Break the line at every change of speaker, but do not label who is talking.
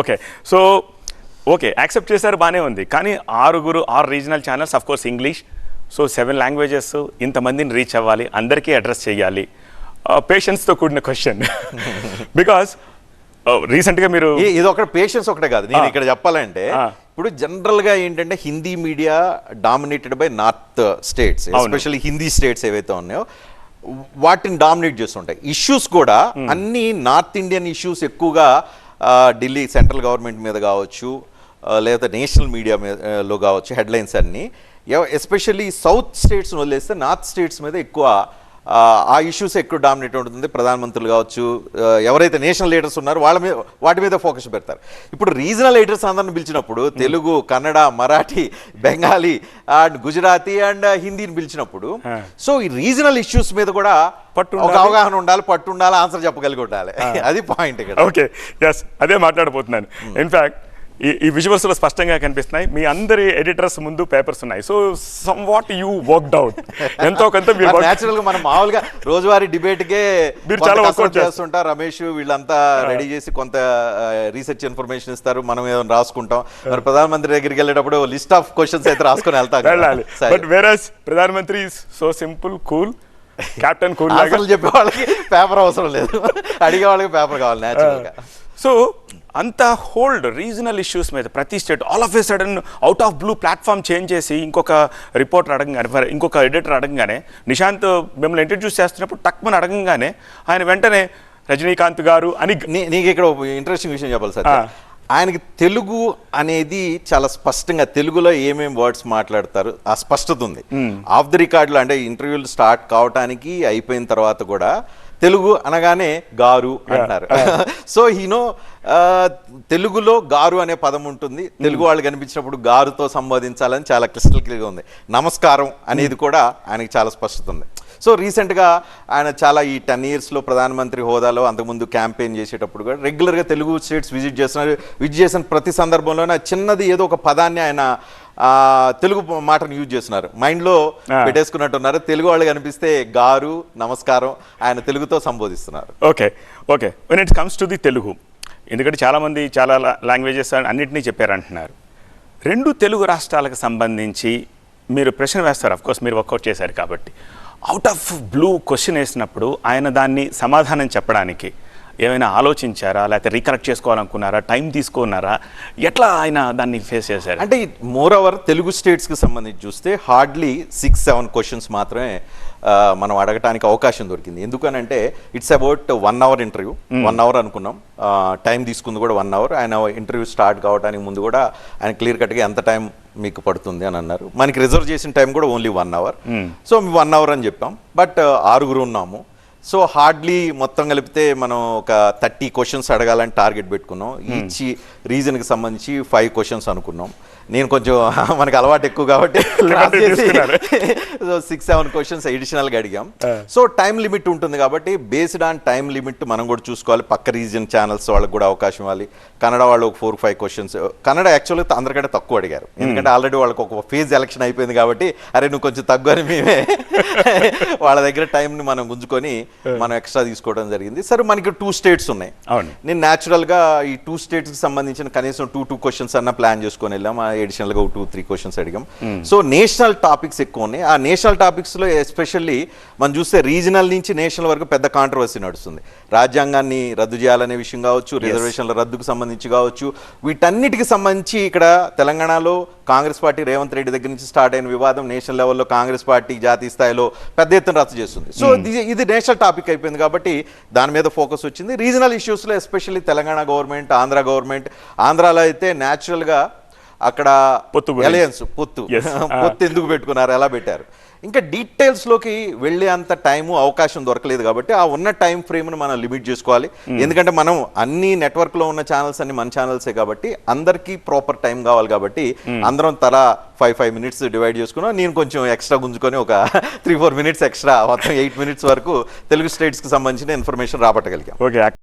Okay so okay accept చేశారు బాగానే ఉంది. కానీ ఆరుగురు ఆరు regional channels of course English so seven languages ఇంతమందిని రీచ్ అవ్వాలి అందరికీ అడ్రస్ చేయాలి. పేషెన్స్తో కూడిన క్వశ్చన్ బికాస్ రీసెంట్గా మీరు
ఇది ఒకటి పేషెన్స్ ఒకటే కాదు. నేను ఇక్కడ చెప్పాలంటే. ఇప్పుడు జనరల్గా ఏంటంటే Hindi media dominated by north states especially Hindi states ఏవైతే ఉన్నాయో వాటిని డామినేట్ చేస్తుంటాయి. ఇష్యూస్ కూడా అన్ని నార్త్ ఇండియన్ ఇష్యూస్ ఎక్కువగా ఢిల్లీ సెంట్రల్ గవర్నమెంట్ మీద కావచ్చు లేదా నేషనల్ మీడియా మీద కావచ్చు హెడ్లైన్స్ అన్నీ. ఎస్పెషల్లీ సౌత్ స్టేట్స్ వదిలేస్తే నార్త్ స్టేట్స్ మీద ఎక్కువ ఆ, ఇష్యూస్ ఎక్కువ డామినేట్ ఉంటుంది. ప్రధానమంత్రులు కావచ్చు ఎవరైతే నేషనల్ లీడర్స్ ఉన్నారో వాళ్ళ మీద వాటి మీద ఫోకస్ పెడతారు. ఇప్పుడు రీజనల్ లీడర్స్ అందరిని పిలిచినప్పుడు తెలుగు కన్నడ మరాఠీ బెంగాలీ అండ్ గుజరాతీ అండ్ హిందీని పిలిచినప్పుడు సో ఈ రీజనల్ ఇష్యూస్ మీద కూడా
పట్టు
ఒక. అవగాహన ఉండాలి పట్టు ఉండాలి ఆన్సర్ చెప్పగలిగి ఉండాలి. అది పాయింట్ ఇక్కడ.
ఓకే ఎస్ అదే మాట్లాడబోతున్నాను. ఇన్ఫ్యాక్ట్ ఈ ఈ విజువల్స్లో స్పష్టంగా కనిపిస్తున్నాయి. మీ అందరి ఎడిటర్స్ ముందు పేపర్స్ ఉన్నాయి. So some what you worked out ఎంతో కొంత మీరు
గా మనం మామూలుగా రోజువారీ డిబేట్ కే
మీరు చాలా చేస్తారు.
చేస్తుంటారు రమేష్ వీళ్ళంతా రెడీ చేసి కొంత రీసెర్చ్ ఇన్ఫర్మేషన్ ఇస్తారు. మనం ఏదైనా రాసుకుంటాం. మరి ప్రధానమంత్రి దగ్గరికి వెళ్ళేటప్పుడు లిస్ట్ ఆఫ్ క్వశ్చన్స్ అయితే రాసుకొని వెళ్తాం.
వెళ్ళాలి. బట్ వేరస్ ప్రధానమంత్రి so simple cool captain cool
చెప్పే వాళ్ళకి పేపర్ అవసరం లేదు. అడిగే వాళ్ళకి పేపర్ కావాలి నేచురల్గా.
సో అంత హోల్డ్ రీజనల్ ఇష్యూస్ మీద ప్రతి state all of a sudden out of blue platform change చేసి ఇంకొక రిపోర్టర్ అడగంగానే ఇంకొక ఎడిటర్ అడగంగానే నిశాంత్ మిమ్మల్ని ఇంట్రడ్యూస్ చేస్తున్నప్పుడు టక్మని అడగంగానే ఆయన వెంటనే రజనీకాంత్ గారు అని
నీకు ఇక్కడ ఇంట్రెస్టింగ్ విషయం చెప్పాలి సార్. ఆయనకి తెలుగు అనేది చాలా స్పష్టంగా తెలుగులో ఏమేం వర్డ్స్ మాట్లాడతారు ఆ స్పష్టత ఉంది. ఆఫ్ ది రికార్డులో అంటే ఇంటర్వ్యూలు స్టార్ట్ కావటానికి అయిపోయిన తర్వాత కూడా తెలుగు అనగానే గారు అంటారు సో హీనో తెలుగులో గారు అనే పదం ఉంటుంది. తెలుగు వాళ్ళు కనిపించినప్పుడు గారుతో సంబోధించాలని చాలా క్లిస్టల్ క్లియర్గా ఉంది. నమస్కారం అనేది కూడా ఆయనకి చాలా స్పష్టత ఉంది. సో రీసెంట్గా ఆయన చాలా ఈ టెన్ ఇయర్స్లో ప్రధానమంత్రి హోదాలో అంతకుముందు క్యాంపెయిన్ చేసేటప్పుడు కూడా రెగ్యులర్గా తెలుగు స్టేట్స్ విజిట్ చేస్తున్నారు. విజిట్ చేసిన ప్రతి సందర్భంలోనే చిన్నది ఏదో ఒక పదాన్ని ఆయన తెలుగు మాటను యూజ్ చేస్తున్నారు. మైండ్లో. పెట్టేసుకున్నట్టున్నారు. తెలుగు వాళ్ళు కనిపిస్తే గారు నమస్కారం ఆయన తెలుగుతో సంబోధిస్తున్నారు.
Okay okay. When it comes to the Telugu ఎందుకంటే చాలామంది చాలా లాంగ్వేజెస్ అన్నింటినీ చెప్పారంటున్నారు. రెండు తెలుగు రాష్ట్రాలకు సంబంధించి మీరు ప్రశ్న వేస్తారు. అఫ్ కోర్స్ మీరు వర్కౌట్ చేశారు కాబట్టి. అవుట్ ఆఫ్ బ్లూ క్వశ్చన్ వేసినప్పుడు ఆయన దాన్ని సమాధానం చెప్పడానికి ఏమైనా ఆలోచించారా? లేకపోతే రీకరెక్ట్ చేసుకోవాలనుకున్నారా? టైం తీసుకున్నారా? ఎట్లా ఆయన దాన్ని ఫేస్ చేశారు?
అంటే మోర్ ఓవర్ తెలుగు స్టేట్స్కి సంబంధించి చూస్తే హార్డ్లీ సిక్స్ సెవెన్ క్వశ్చన్స్ మాత్రమే మనం అడగటానికి అవకాశం దొరికింది. ఎందుకనంటే it's about one hour interview one hour అనుకున్నాం. టైం తీసుకుంది కూడా వన్ అవర్ ఆయన ఇంటర్వ్యూ స్టార్ట్ కావడానికి ముందు కూడా ఆయన క్లియర్ కట్గా ఎంత టైం మీకు పడుతుంది అని అన్నారు. మనకి రిజర్వ్ చేసిన టైం కూడా only one hour so one hour అని చెప్పాం. బట్ ఆరుగురు ఉన్నాము. సో హార్డ్లీ మొత్తం కలిపితే మనం ఒక థర్టీ క్వశ్చన్స్ అడగాలని టార్గెట్ పెట్టుకున్నాం. ఈచ్ రీజన్కి సంబంధించి ఫైవ్ క్వశ్చన్స్ అనుకున్నాం. నేను కొంచెం మనకు అలవాటు ఎక్కువ కాబట్టి. సో సిక్స్ సెవెన్ క్వశ్చన్స్ అడిషనల్గా అడిగాం. సో టైం లిమిట్ ఉంటుంది కాబట్టి బేస్డ్ ఆన్ టైం లిమిట్ మనం కూడా చూసుకోవాలి. పక్క రీజన్ ఛానల్స్ వాళ్ళకి కూడా అవకాశం ఇవ్వాలి. కన్నడ వాళ్ళు ఒక ఫోర్ ఫైవ్ క్వశ్చన్స్ కన్నడ యాక్చువల్గా అందరికంటే తక్కువ అడిగారు. ఎందుకంటే ఆల్రెడీ వాళ్ళకి ఒక ఫేజ్ ఎలక్షన్ అయిపోయింది కాబట్టి అరే నువ్వు కొంచెం తగ్గు అని మేమే వాళ్ళ దగ్గర టైంని మనం గుంజుకొని మనం ఎక్స్ట్రా తీసుకోవడం జరిగింది. సరే మనకి టూ స్టేట్స్ ఉన్నాయి. నేను న్యాచురల్గా ఈ టూ స్టేట్స్కి సంబంధించిన కనీసం టూ టూ క్వశ్చన్స్ అన్న ప్లాన్ చేసుకొని వెళ్ళాం. ఎడిషనల్గా టూ త్రీ క్వశ్చన్స్ అడిగాం. సో నేషనల్ టాపిక్స్ ఎక్కువ ఉన్నాయి. ఆ నేషనల్ టాపిక్స్లో ఎస్పెషల్లీ మనం చూస్తే రీజనల్ నుంచి నేషనల్ వరకు పెద్ద కాంట్రవర్సీ నడుస్తుంది. రాజ్యాంగాన్ని రద్దు చేయాలనే విషయం కావచ్చు రిజర్వేషన్ల రద్దుకు సంబంధించి కావచ్చు వీటన్నిటికి సంబంధించి ఇక్కడ తెలంగాణలో కాంగ్రెస్ పార్టీ రేవంత్ రెడ్డి దగ్గర నుంచి స్టార్ట్ అయిన వివాదం నేషనల్ లెవెల్లో కాంగ్రెస్ పార్టీ జాతీయ స్థాయిలో పెద్ద ఎత్తున రద్దు చేస్తుంది. సో ఇది నేషనల్ టాపిక్ అయిపోయింది కాబట్టి దాని మీద ఫోకస్ వచ్చింది. Regional ఇష్యూస్లో especially Telangana government Andhra government ఆంధ్రాలో అయితే న్యాచురల్గా అక్కడ
పొత్తు
పొత్తు. పొత్తు ఎందుకు పెట్టుకున్నారు? ఎలా పెట్టారు? ఇంకా డీటెయిల్స్లోకి వెళ్ళే అంత టైము అవకాశం దొరకలేదు కాబట్టి ఆ ఉన్న టైం ఫ్రేమ్ను మనం లిమిట్ చేసుకోవాలి. ఎందుకంటే మనం అన్ని నెట్వర్క్లో ఉన్న ఛానల్స్ అన్ని మన ఛానల్సే కాబట్టి అందరికీ ప్రాపర్ టైం కావాలి కాబట్టి అందరం తలా ఫైవ్ ఫైవ్ మినిట్స్ డివైడ్ చేసుకున్నాం. నేను కొంచెం ఎక్స్ట్రా గుంజుకొని ఒక త్రీ ఫోర్ మినిట్స్ ఎక్స్ట్రా మొత్తం ఎయిట్ మినిట్స్ వరకు తెలుగు స్టేట్స్కి సంబంధించిన ఇన్ఫర్మేషన్ రాబట్టగలిగాం.
ఓకే